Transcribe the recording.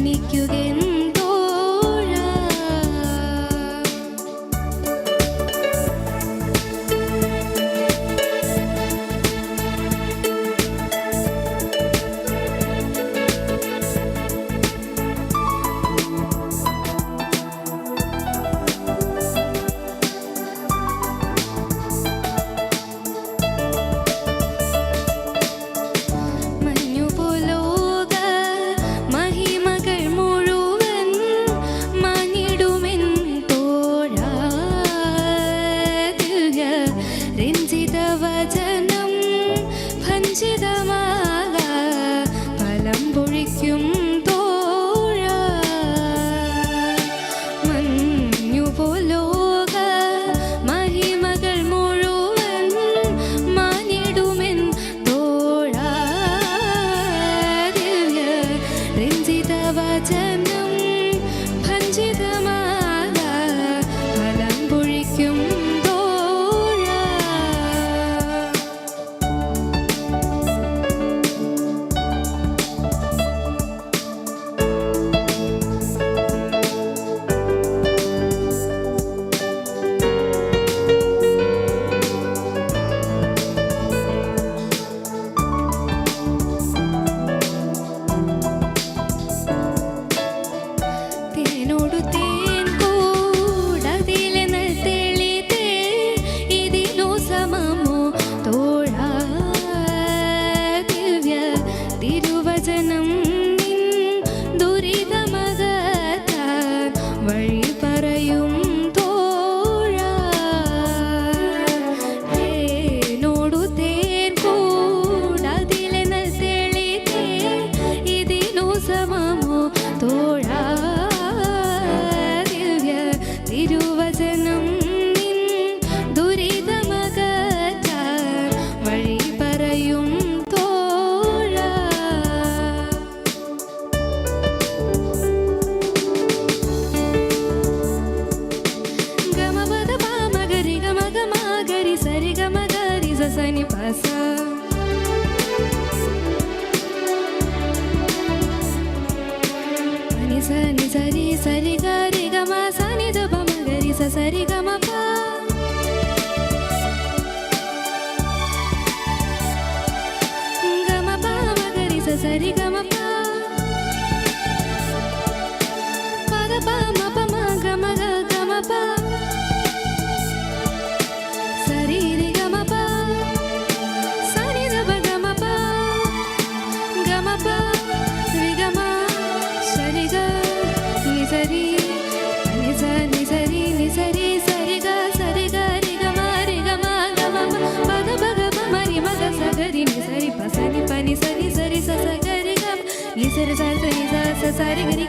積み休 సని సరి సరి గరి గమ సని దబ మగరి సరి గమ పా சரிகிற